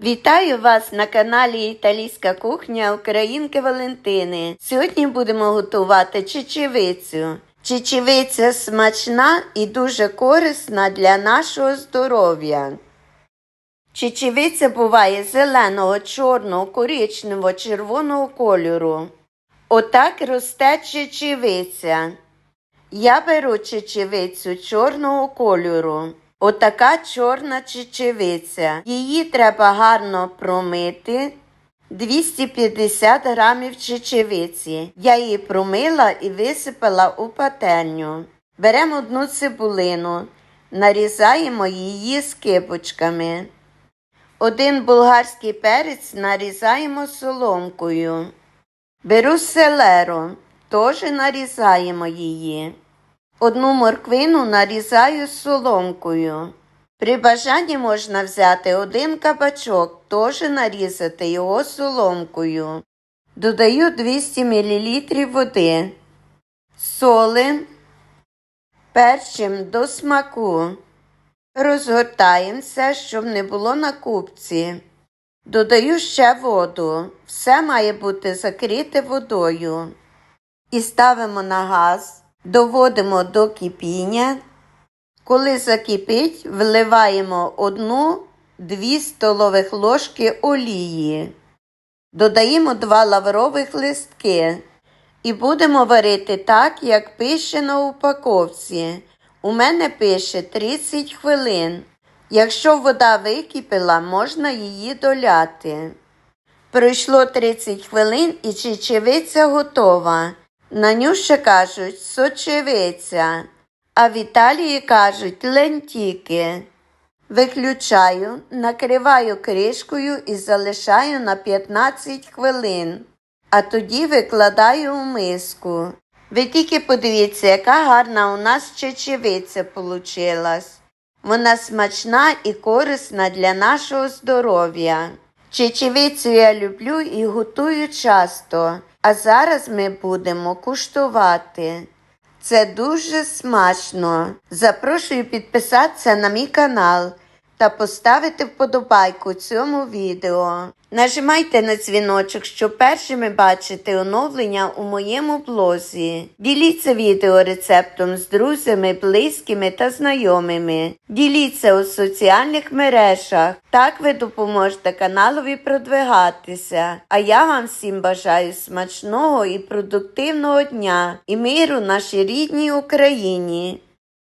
Вітаю вас на каналі Італійська кухня Українки Валентини. Сьогодні будемо готувати чечевицю. Чечевиця смачна і дуже корисна для нашого здоров'я. Чечевиця буває зеленого, чорного, коричневого, червоного кольору. Отак росте чечевиця. Я беру чечевицю чорного кольору. Отака чорна чечевиця. Її треба гарно промити. 250 грамів чечевиці. Я її промила і висипала у пательню. Беремо одну цибулину, нарізаємо її скибочками. Один болгарський перець нарізаємо соломкою. Беру селеру, теж нарізаємо її. Одну морквину нарізаю соломкою. При бажанні можна взяти один кабачок, теж нарізати його соломкою. Додаю 200 мл води, соли, перчим до смаку. Розгортаємо все, щоб не було на купці. Додаю ще воду. Все має бути закрите водою. І ставимо на газ, доводимо до кипіння. Коли закипить, вливаємо 1-2 столових ложки олії. Додаємо 2 лаврових листки і будемо варити так, як пише на упаковці. У мене пише 30 хвилин. Якщо вода википіла, можна її доляти. Пройшло 30 хвилин і чечевиця готова. На ню ще кажуть сочевиця, а в Італії кажуть лентіки. Виключаю, накриваю кришкою і залишаю на 15 хвилин, а тоді викладаю у миску. Ви тільки подивіться, яка гарна у нас чечевиця получилась. Вона смачна і корисна для нашого здоров'я. Чечевицю я люблю і готую часто, а зараз ми будемо куштувати. Це дуже смачно. Запрошую підписатися на мій канал та поставити вподобайку цьому відео. Нажимайте на дзвіночок, щоб першими бачити оновлення у моєму блозі. Діліться відео рецептом з друзями, близькими та знайомими. Діліться у соціальних мережах. Так ви допоможете каналові продвигатися. А я вам всім бажаю смачного і продуктивного дня і миру нашій рідній Україні.